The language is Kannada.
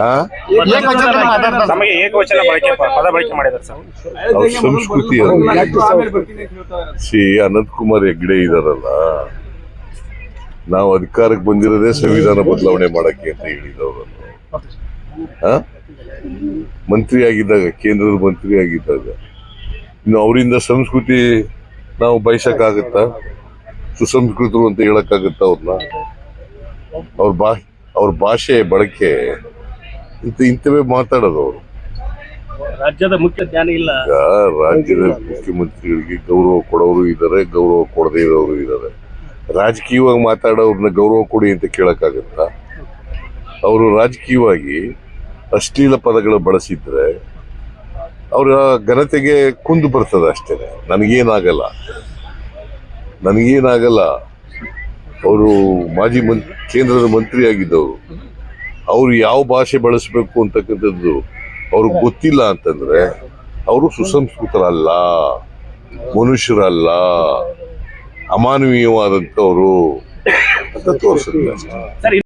ಆ? ನಮಗೆ ಏಕವಚನ ಬಳಕೆ ಪದ ಬಳಕೆ ಮಾಡಿದ್ದಾರೆ ಸರ್. ಅವ್ರ ಸಂಸ್ಕೃತಿ ಸಿ ಅನಂತ್ ಕುಮಾರ್ ಹೆಗ್ಡೆ ಇದಾರಲ್ಲ ನಾವು ಅಧಿಕಾರಕ್ಕೆ ಬಂದಿರೋದೇ ಸಂವಿಧಾನ ಬದಲಾವಣೆ ಮಾಡಕ್ಕೆ ಅಂತ ಹೇಳಿದವರು? ಮಂತ್ರಿ ಆಗಿದ್ದಾಗ ಕೇಂದ್ರದ ಮಂತ್ರಿ ಆಗಿದ್ದಾಗ ಇನ್ನು ಅವರಿಂದ ಸಂಸ್ಕೃತಿ ನಾವು ಬಯಸಕ್ಕಾಗತ್ತಾ? ಸುಸಂಸ್ಕೃತರು ಅಂತ ಹೇಳಕ್ಕಾಗತ್ತಾ ಅವ್ರನ್ನ? ಅವ್ರ ಬಾ ಅವ್ರ ಭಾಷೆ ಬಳಕೆ ಇಂಥ ಇಂಥವೇ ಮಾತಾಡೋದು ಅವರು. ರಾಜ್ಯದ ಮುಖ್ಯ ಜ್ಞಾನ ಇಲ್ಲ. ಈಗ ರಾಜ್ಯದ ಮುಖ್ಯಮಂತ್ರಿಗಳಿಗೆ ಗೌರವ ಕೊಡೋರು ಇದ್ದಾರೆ ಗೌರವ ಕೊಡದೇ ಇರೋರು ಇದ್ದಾರೆ. ರಾಜಕೀಯವಾಗಿ ಮಾತಾಡೋರ್ನ ಗೌರವ ಕೊಡಿ ಅಂತ ಕೇಳೋಕ್ಕಾಗತ್ತಾ? ಅವರು ರಾಜಕೀಯವಾಗಿ ಅಶ್ಲೀಲ ಪದಗಳು ಬಳಸಿದ್ರೆ ಅವರ ಘನತೆಗೆ ಕುಂದು ಬರ್ತದೆ ಅಷ್ಟೇ. ನನಗೇನಾಗಲ್ಲ. ನನಗೇನಾಗಲ್ಲ. ಅವರು ಮಾಜಿ ಮಂತ್ರಿ ಕೇಂದ್ರದ ಮಂತ್ರಿ ಆಗಿದ್ದವರು ಅವರು ಯಾವ ಭಾಷೆ ಬಳಸಬೇಕು ಅಂತಕ್ಕಂಥದ್ದು ಅವ್ರಿಗೆ ಗೊತ್ತಿಲ್ಲ ಅಂತಂದ್ರೆ ಅವರು ಸುಸಂಸ್ಕೃತರಲ್ಲ ಮನುಷ್ಯರಲ್ಲ ಅಮಾನವೀಯವಾದಂಥವರು ಅಂತ ತೋರಿಸಿದ್ರೆ ಸರ್